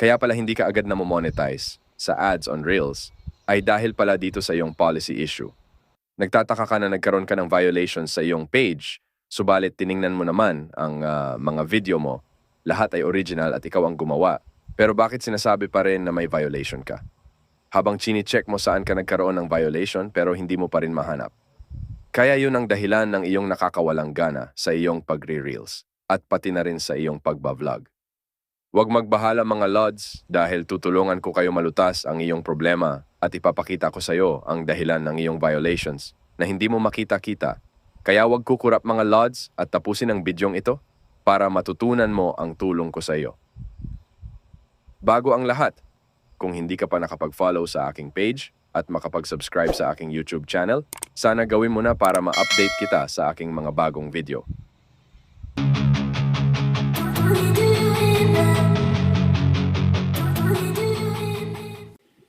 kaya pala hindi ka agad na monetize sa ads on Reels ay dahil pala dito sa iyong policy issue. Nagtataka ka na nagkaroon ka ng violations sa iyong page, subalit tiningnan mo naman ang ah, mga video mo, lahat ay original at ikaw ang gumawa. Pero bakit sinasabi pa rin na may violation ka? Habang chini-check mo saan ka nagkaroon ng violation pero hindi mo pa rin mahanap. Kaya yun ang dahilan ng iyong nakakawalang gana sa iyong pagre-reels at pati na rin sa iyong pagbablog. Huwag magbahala mga lods dahil tutulungan ko kayo malutas ang iyong problema at ipapakita ko sa iyo ang dahilan ng iyong violations na hindi mo makita-kita. Kaya huwag kukurap mga lods at tapusin ang bidyong ito para matutunan mo ang tulong ko sa iyo. Bago ang lahat, kung hindi ka pa nakapag-follow sa aking page at makapag-subscribe sa aking YouTube channel, sana gawin mo na para ma-update kita sa aking mga bagong video.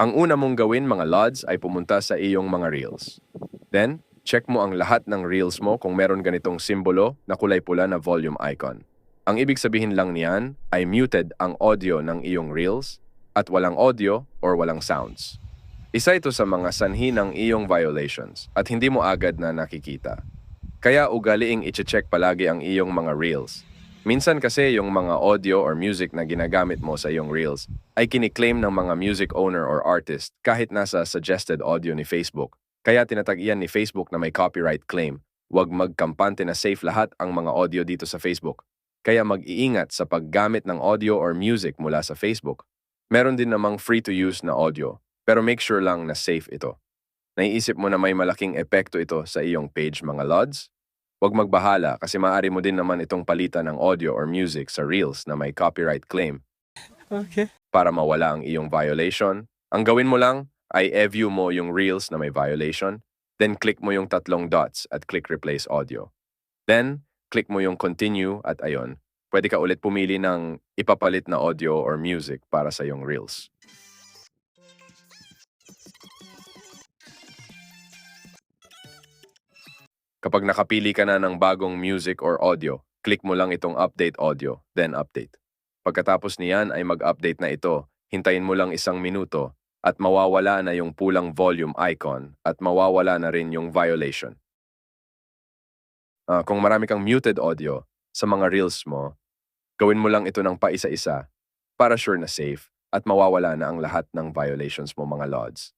Ang una mong gawin mga lods ay pumunta sa iyong mga reels. Then, check mo ang lahat ng reels mo kung meron ganitong simbolo na kulay pula na volume icon. Ang ibig sabihin lang niyan ay muted ang audio ng iyong reels at walang audio or walang sounds. Isa ito sa mga sanhi ng iyong violations at hindi mo agad na nakikita. Kaya ugaliing iche-check palagi ang iyong mga reels. Minsan kasi yung mga audio or music na ginagamit mo sa iyong reels ay kiniklaim ng mga music owner or artist kahit nasa suggested audio ni Facebook. Kaya tinatag iyan ni Facebook na may copyright claim. Huwag magkampante na safe lahat ang mga audio dito sa Facebook. Kaya mag-iingat sa paggamit ng audio or music mula sa Facebook. Meron din namang free-to-use na audio, pero make sure lang na safe ito. Naiisip mo na may malaking epekto ito sa iyong page mga lods? Huwag magbahala kasi maaari mo din naman itong palitan ng audio or music sa Reels na may copyright claim Okay. para mawala ang iyong violation. Ang gawin mo lang ay e-view mo yung Reels na may violation, then click mo yung tatlong dots at click Replace Audio. Then, click mo yung Continue at ayon, pwede ka ulit pumili ng ipapalit na audio or music para sa iyong Reels. Kapag nakapili ka na ng bagong music or audio, click mo lang itong Update Audio, then Update. Pagkatapos niyan ay mag-update na ito, hintayin mo lang isang minuto at mawawala na yung pulang volume icon at mawawala na rin yung violation. Ah, kung marami kang muted audio sa mga reels mo, gawin mo lang ito ng paisa-isa para sure na safe at mawawala na ang lahat ng violations mo mga lods.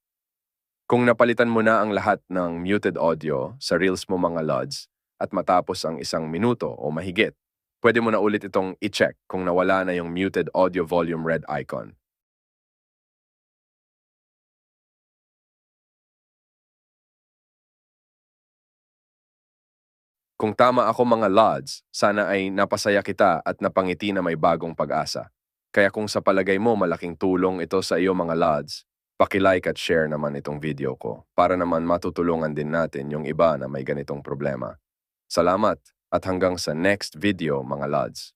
Kung napalitan mo na ang lahat ng muted audio sa reels mo mga lods at matapos ang isang minuto o mahigit, pwede mo na ulit itong i-check kung nawala na yung muted audio volume red icon. Kung tama ako mga lods, sana ay napasaya kita at napangiti na may bagong pag-asa. Kaya kung sa palagay mo malaking tulong ito sa iyo mga lods, Paki-like at share naman itong video ko para naman matutulungan din natin yung iba na may ganitong problema. Salamat at hanggang sa next video mga lods.